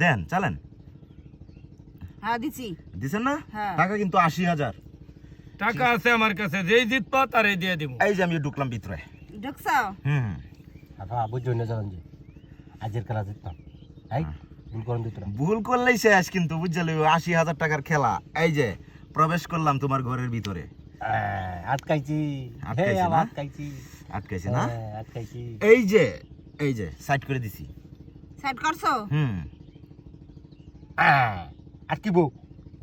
দেন চালেন। হ্যাঁ দিছি। দিছেন না? হ্যাঁ। টাকা কিন্তু আশি হাজার। টাকা আছে আমার কাছে যেই জিতবা তারই দিয়ে দিব। এই যে আমি ঢুকলাম ভিতরে। ঢুকছ? হুম। আপা বুঝছ না জানেন যে আজের খেলা জিততাম। এই ভুল করেন দিত না ভুল করলেই শেষ কিন্তু বুঝলে আশি হাজার টাকার খেলা। এই যে প্রবেশ করলাম তোমার ঘরের ভিতরে। আটকাইছি। আটকাইছি? আটকাইছি। আটকাইছে না? হ্যাঁ, আটকাইছি। এই যে এই যে সাইড করে দিছি। সাইড করছ? হুম।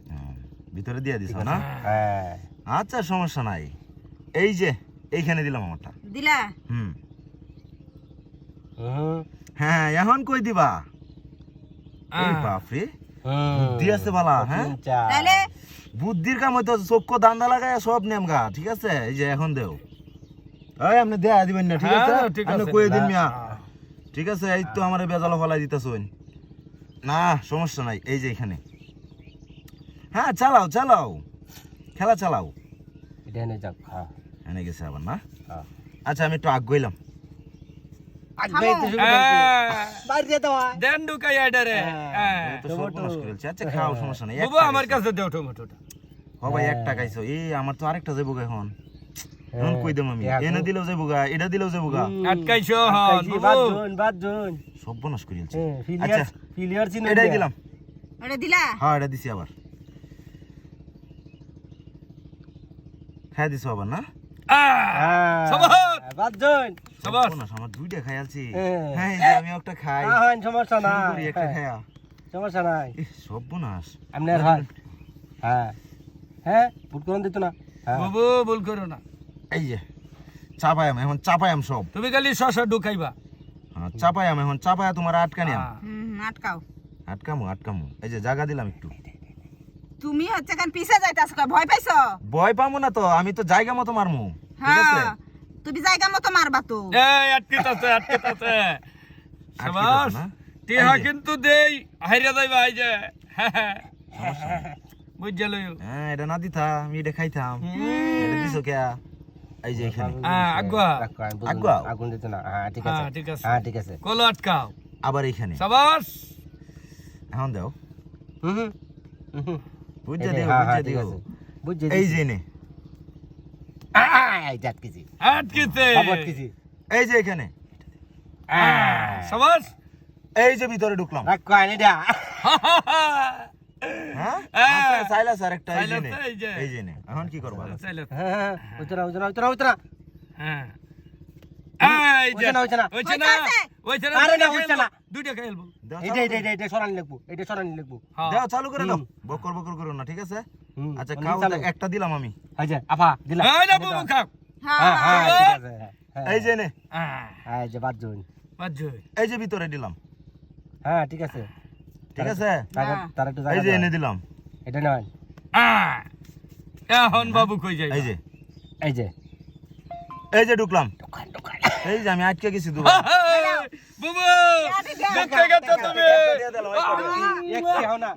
হুম, ভিতরে দিয়ে দিছ না? হ্যাঁ। আচ্ছা সমস্যা নাই। এই যে এইখানে দিলাম আমারটা। দিলা? হুম। হ্যাঁ। এখন কই দিবা? এই। বাপরে। বুদ্ধি আছে বালা হ্যাঁ? তাহলে বুদ্ধির কাম হইতো চক্ষ দান্দা লাগায় সব নেম গা ঠিক আছে? এই যে এখন দেও। এই আপনি দেয়া দিবেন না ঠিক হ্যাঁ, আছে? ঠিক আপনি আছে। কয়ে দিন মিয়া? ঠিক আছে এই তো আমার বেজাল ফলাই দিতেছুন। না সমস্যা নাই এই যে এখানে। হ্যাঁ চালাও চালাও। খেলা চালাও। এটা এনে যাক হ্যাঁ এনে গেছে আবার না? হ্যাঁ। আচ্ছা আমি একটু আগ গইলাম। হ্যাঁ। হ্যাঁ। তো সর্বনাশ আচ্ছা খাও সমস্যা নাই। বাবু আমার কাছে দেও টমেটোটা। ও ভাই একটা খাইছো এই আমার তো আরেকটা যাব গা এখন। এখন কই দেম আমি? হ্যাঁ, এনে দিলেও যাব গা এটা দিলেও যাব গা। হুম, আটকাইছো হন আটকাইছি, বাবু বাদজন, বাদজন। সর্বনাশ করে ফেলছি হ্যাঁ, আচ্ছা এটাই দিলাম। ওটা দিলা? হ্যাঁ এটা দিছি আবার। খাই দিছো আবার না? হ্যাঁ, আমার দুইটা খাই আছি হ্যাঁ। হ্যাঁ আমি একটা খাই। না হয়, সমস্যা শুরু নাই। করি একটা হ্যাঁ, খায়া। সমস্যা নাই। ইহ, সর্বনাশ। আপনার হ্যাঁ। হ্যাঁ। ভুল করুন দিত না। হ্যাঁ। বাবু ভুল করো না। এই যে চাপায়াম এখন চাপায়াম সব। তুমি খালি শশা ঢুকাইবা। হ্যাঁ, চাপায়াম এখন চাপায়া তোমার আটকানি হ্যাঁ। আটকাও। আটকামু আটকামু। এই যে জায়গা দিলাম একটু। তুমি হচ্ছে কেন পিছে যাইতাছো ভয় পাইছো? ভয় পাবো না তো আমি তো জায়গা মতো মারমু ঠিক আছে? হ্যাঁ তুমি জায়গা মতো মারবা তো। এই আটকেতাছে আটকেতাছে না? টিহা কিন্তু দেই হাইরা যাইবা এই যে। বুঝছে লইও হ্যাঁ এটা না দিতা আমি এটা খাইতাম। এটা দিছো কে? এই যে এখানে হ্যাঁ, আগুয়া। আগুন দিত না হ্যাঁ ঠিক আছে হ্যাঁ, ঠিক আছে। হ্যাঁ ঠিক আছে কলো আটকাও আবার এইখানে সবাস এখন দাও হুম হুম। বুঝে দিও হ্যাঁ, হ্যাঁ, বুঝে দিও। বুঝছে এই যে নে আহ, এই যে আটকেছি। আটকেছে সব আটকেছি। এই যে এখানে সবাস এই যে ভিতরে ঢুকলাম। হ্যাঁ হ্যাঁ। আছে, সাইলাস আর একটা এই যে এই যে। এই যে নে। এখন কি করবা? চাইলে হ্যাঁ, হইতো না, হইতো না। হ্যাঁ। এই যে। না, আরে না, দুইটা হইছে দুইটা খেলব। দাও এইটা, চালু এইটা, করে- এইটা, এইটা সরানি লিখব, এইটা সরানি লিখব। হ্যাঁ। দাও চালু করে দাও বকর বকর করো না ঠিক আছে? আচ্ছা খাও একটা দিলাম আমি। এই আপা, দিলাম। এই না বাবু খাও। হ্যাঁ হ্যাঁ, হ্যাঁ। হ্যাঁ, ঠিক আছে, হ্যাঁ। এই যে নে। এই যে বাদজন। বাজে এই যে ভিতরে দিলাম। হ্যাঁ, ঠিক আছে। ঠিক আছে? তার-। তার একটু এই যে এনে দিলাম। এটা নয়। হ্যাঁ। এখন বাবু কই যাই এই যে। এই যে। এই যে ঢুকলাম। দোকান, দোকান। এই যে আমি আটকে গেছি দুবার। বাবু দেখতে গেছো তুমি? খেয়াও না।